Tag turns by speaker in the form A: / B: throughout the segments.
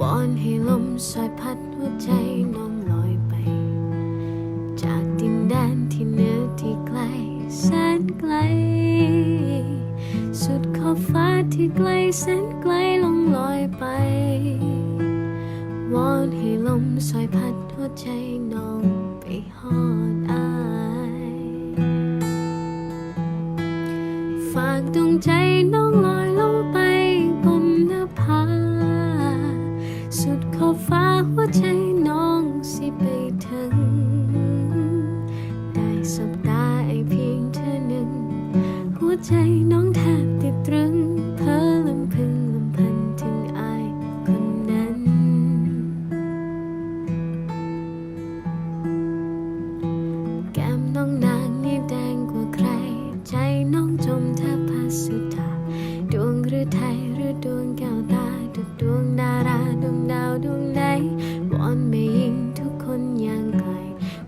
A: วอนให้ลมสายพัดหัวใจน้องลอยไป จากดินแดนที่เหนือที่ไกลแสนไกล สุดขอบฟ้าที่ไกลแสนไกลลงลอยไป วอนให้ลมสายพัดหัวใจน้องไปหอดอายฝากดวงใจน้องลอย ขอบฟ้าหัวใจน้องสิไปถึง ได้สบตาไอเพียงเธอหนึ่ง หัวใจน้องแทบ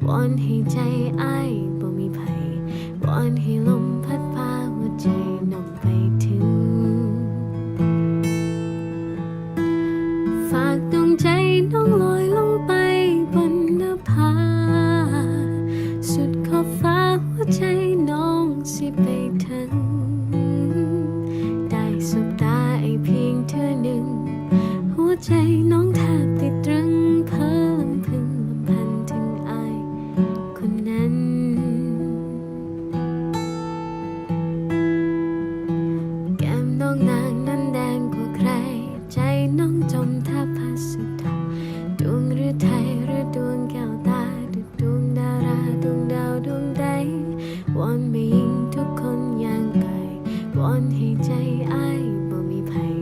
A: วอนให้ใจอ้ายบ่มีภัยวอนให้ลมพัด อนให้ใจอ้ายบ่มีภัย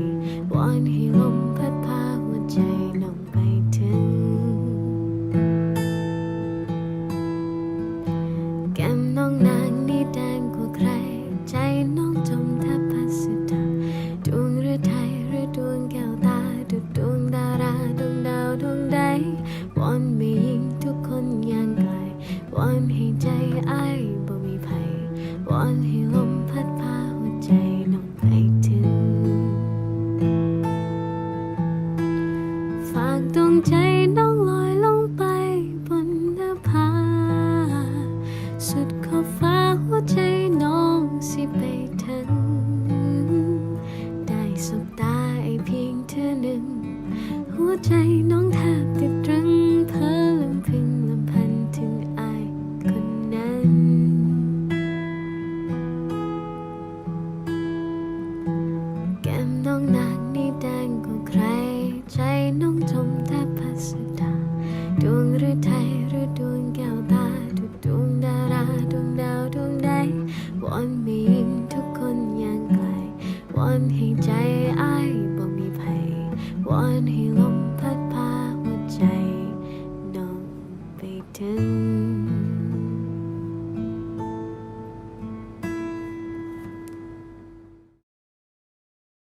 A: วอนให้ลมพัดพาหัวใจน้องไปถึง แก้มน้องนางนี่แดงกว่าใคร ใจน้องจมแทบพัสุธาดวงหรือไทยหรือดวงแก้วตาดุดดวงดาราดวงดาวดวงใดวอนไม่ยิงทุกคนอย่างไกลวอนให้ใจอ้ายบ่มีภัยวอนให้ลมพัดพา ใจน้องไปถึง ฝากดวงใจน้องลอยลงไปบนหน้าผา สุดขอบฟ้าหัวใจน้องสิไปถึง ได้สบตาไอเพียงเธอหนึ่ง หัวใจ ดวงแก้วตาดุดดวงดาราดวงดาวดวงใดวอนไม่ยิงทุกคนอย่างไกลวอนให้ใจอ้ายบ่มีภัยวอนให้ลมพัดพาหัวใจน้องไปถึง